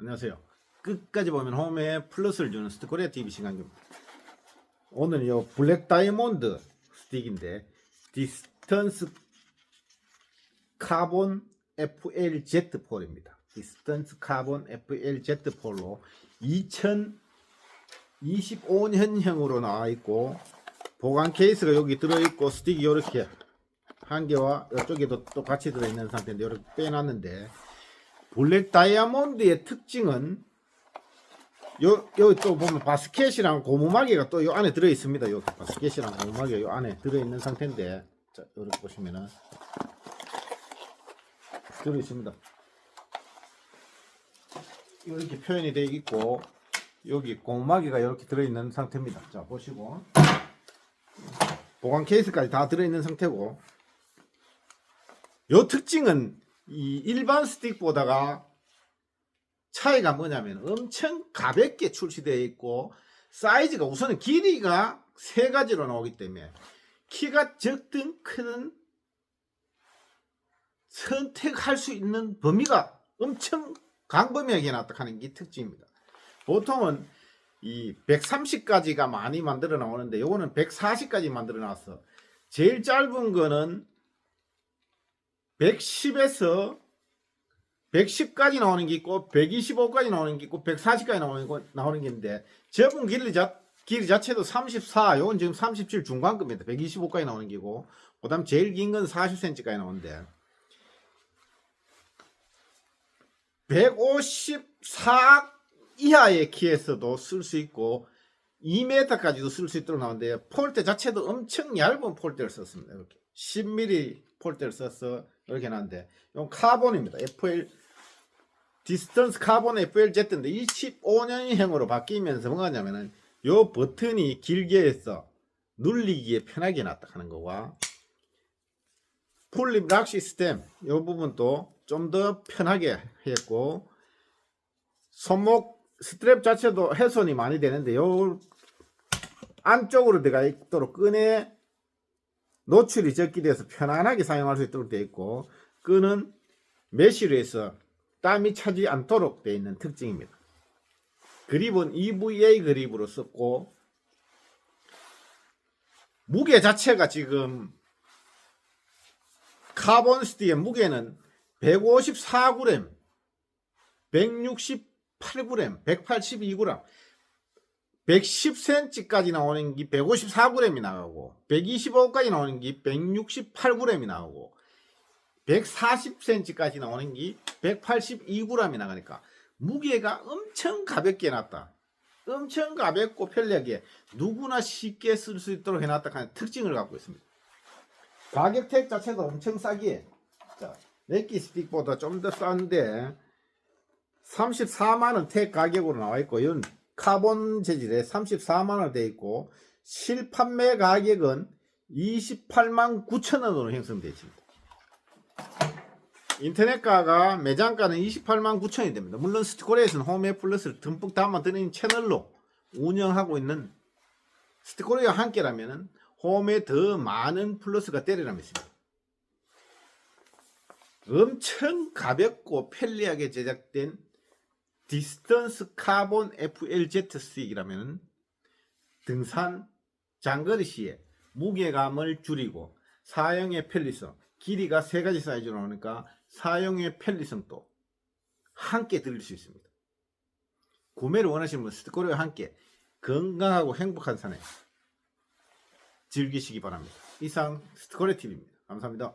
안녕하세요. 끝까지 보면 홈에 플러스를 주는 스티코리아 TV 신강규입니다. 오늘은 요 블랙 다이아몬드 스틱인데 디스턴스 카본 FLZ 폴입니다. 디스턴스 카본 FLZ 폴로 2025년형으로 나와 있고 보관 케이스가 여기 들어 있고 스틱이 이렇게 한 개와 이쪽에도 또 같이 들어 있는 상태인데 이렇게 빼놨는데 블랙 다이아몬드의 특징은 요, 여기 또 보면 바스켓이랑 고무마개가 또 요 안에 들어 있습니다. 요 바스켓이랑 고무마개가 요 안에 들어 있는 상태인데, 자, 이렇게 보시면은, 들어 있습니다. 이렇게 표현이 되어 있고, 여기 고무마개가 이렇게 들어 있는 상태입니다. 자, 보시고. 보관 케이스까지 다 들어 있는 상태고, 요 특징은 이 일반 스틱보다가 차이가 뭐냐면 엄청 가볍게 출시되어 있고 사이즈가 우선은 길이가 세 가지로 나오기 때문에 키가 적든 크든 선택할 수 있는 범위가 엄청 광범위하게 나타나는 게 특징입니다. 보통은 이 130까지가 많이 만들어 나오는데 요거는 140까지 만들어 놨어. 제일 짧은 거는 110에서 110까지 나오는 게 있고 125까지 나오는 게 있고 140까지 나오는 거 나오는 게 있는데 접은 길이 자 길이 자체도 34 요건 지금 37 중간급입니다. 125까지 나오는 게고 그 다음 제일 긴 건 40cm까지 나오는데 154 이하의 키에서도 쓸 수 있고 2m까지도 쓸 수 있도록 나오는데 폴대 자체도 엄청 얇은 폴대를 썼습니다. 이렇게. 10mm 폴대를 써서 이렇게 나는데 이건 카본입니다. FL 디스턴스 카본 FLZ인데 25년형으로 바뀌면서 뭐가 하냐면은 요 버튼이 길게 해서 눌리기에 편하게 놨다 하는 거와 풀립 락 시스템 요 부분도 좀 더 편하게 했고 손목 스트랩 자체도 훼손이 많이 되는데 요 안쪽으로 들어가 있도록 끈에 노출이 적게 돼서 편안하게 사용할 수 있도록 되어 있고 끈은 메쉬로 해서 땀이 차지 않도록 되어 있는 특징입니다. 그립은 EVA 그립으로 썼고 무게 자체가 지금 카본 스틱의 무게는 154g, 168g, 182g, 110cm까지 나오는 게 154g이 나오고 125까지 나오는 게 168g이 나오고 140cm까지 나오는 게 182g이 나가니까 무게가 엄청 가볍게 해놨다. 엄청 가볍고 편리하게 누구나 쉽게 쓸 수 있도록 해놨다 하는 특징을 갖고 있습니다. 가격 택 자체도 엄청 싸게 자, 레키 스틱보다 좀 더 싼데 34만원 택 가격으로 나와 있고 이건 카본 재질에 34만원 되어 있고 실판매 가격은 28만 9천원으로 형성되어 있습니다. 인터넷가가 매장가는 28만 9천이 됩니다. 물론 스티코리아에서는 홈에 플러스를 듬뿍 담아 드는 채널로 운영하고 있는 스티코리아 함께라면 홈에 더 많은 플러스가 때리라면 있습니다. 엄청 가볍고 편리하게 제작된 디스턴스 카본 FLZ 스틱이라면 등산 장거리 시에 무게감을 줄이고 사용의 편리성 길이가 세 가지 사이즈로 나오니까 사용의 편리성도 함께 들릴 수 있습니다. 구매를 원하시는 분 스티커리와 함께 건강하고 행복한 산에 즐기시기 바랍니다. 이상 스티커리 TV입니다. 감사합니다.